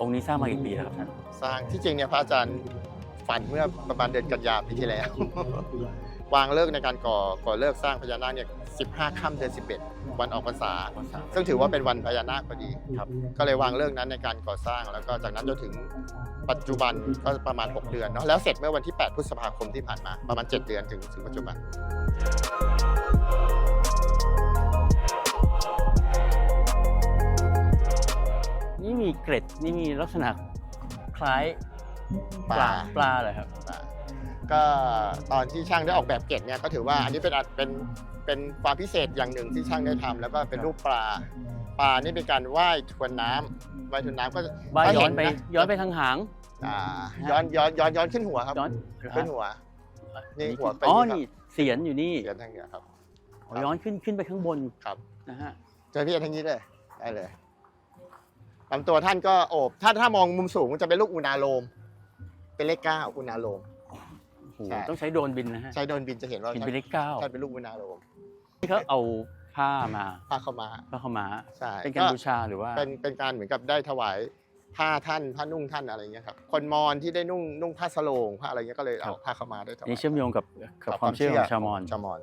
องค์นี้สร้างมากี่ปีแล้วครับท่านสร้างที่จริงเนี่ยพระอาจารย์ฝันเมื่อประมาณเดือนกันยาปีที่แล้ว วางเลิกษ์ในการก่อก่อเลิกษ์สร้างพญานาคเนี่ย15ค่ำเดือน11 วันออกพรรษา ซึ่งถือว่าเป็นวันพญานาคพอดีครับก็เลยวางเลิกษ์นั้นในการก่อสร้างแล้วก็จากนั้นจนถึงปัจจุบันก็ประมาณ 6 เดือนเนาะแล้วเสร็จเมื่อวันที่ 8 พฤษภาคมที่ผ่านมาประมาณ 7 เดือนถึงถึงปัจจุบัน มีเกร็ดนี่มีลักษณะคล้ายปลาปลาเลยครับ ก็ตอนที่ช่างได้ออกแบบเกตเนี่ยก็ถือว่าอันนี้เป็นอันเป็นเป็นความพิเศษอย่างหนึ่งที่ช่างได้ทำแล้วก็เป็นรูปปลาปลานี่เป็นการว่ายทวนน้ำว่ายทวนน้ำก็ว่ายถ้าย้อเห็นไปะย้อนไปทางหางอ่าย้อนย้อนย้อนย้อนขึ้นหัวครับย้อนขึ้นหัวนี่หัวไปอ๋อนี่นี่เสียนอยู่นี่เสียนทางเนี้ยครับอ๋อย้อนขึ้นขึ้นไปข้างบนครับนะฮะเจอพี่ทางนี้เลยได้เลย ลำตัวท่านก็โอบ ถ้าถ้ามองมุมสูงจะเป็นลูกอุณาโลม เป็นเลขเก้าอุณาโลม โอ้โหใช่ ต้องใช้โดรนบินนะฮะใช้โดรนบินจะเห็นว่าบินไปเลขเก้าท่านเป็นลูกอุณาโลมที่เขาเอาผ้ามาพาเข้ามาผ้าเข้ามาใช่เป็นการบูชาหรือว่าเป็นเป็นการเหมือนกับได้ถวายผ้าท่านผ้านุ่งท่านอะไรเงี้ยครับคนมอญที่ได้นุ่งนุ่งผ้าสโลงผ้าอะไรเงี้ยก็เลยเอาผ้าเข้ามาได้ถวาย นี่เชื่อมโยงกับกับความเชื่อของชาวมอญ ชาวมอญ